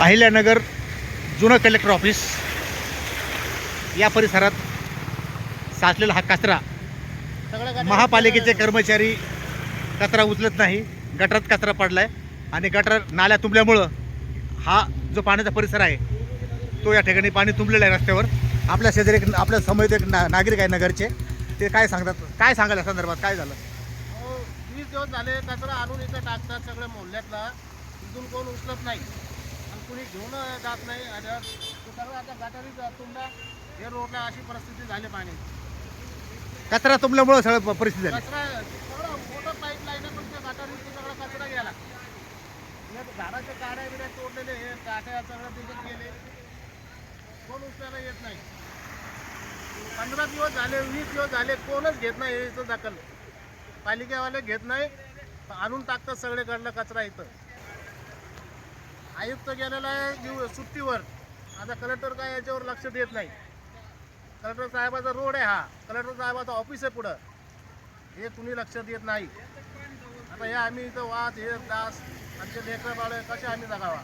अहिल्यानगर जुनं collector office या परिसरात साचलेला हा कचरा महापालिकेचे कर्मचारी कचरा उचलत नाही गटारात कचरा पडलाय आणि गटार नाल्या तुंबल्यामुळं हा जो पाण्याचा परिसर आहे तो या ठिकाणी पाणी तुंबलेलं आहे रस्त्यावर. आपल्या शेजारी एक आपल्यासमोर एक ना नागरिक आहे नगरचे. ते काय सांगतात? काय सांगाल या संदर्भात? काय झालं? वीस दिवस झाले कचरा आणून इथं टाकतात सगळ्या मोहल्ल्यातला. इथून कोण उचलत नाही. घेऊन जात नाही. आणि ते सगळं आता गटारी तुमला हे रोडला अशी परिस्थिती झाली पाणी. कचरा तुंबल्यामुळं सगळं परिस्थिती झाली. कचरा सगळं मोठं पाईप लाईन पण त्या गटारीत सगळा कचरा गेला. हे झाडाच्या काड्या बिड्या तोडलेले हे काट्या सगळं तिथे गेले. कोण उचलायला येत नाही. पंधरा दिवस झाले वीस दिवस झाले कोणच घेत नाही याचं दखल. पालिकेवाले घेत नाही आणून टाकतात सगळीकडलं कचरा इथं. आयुक्त गेलेला आहे दिव- सुट्टीवर. आता कलेक्टर काय याच्यावर लक्ष देत नाही. कलेक्टर साहेबाचा रोड आहे हा. कलेक्टर साहेबाचं ऑफिस आहे पुढं. हे कुणी लक्ष देत नाही. आता हे आम्ही इथं वाद हे दास आमचे लेकर बाळ कसे आम्ही जगावा?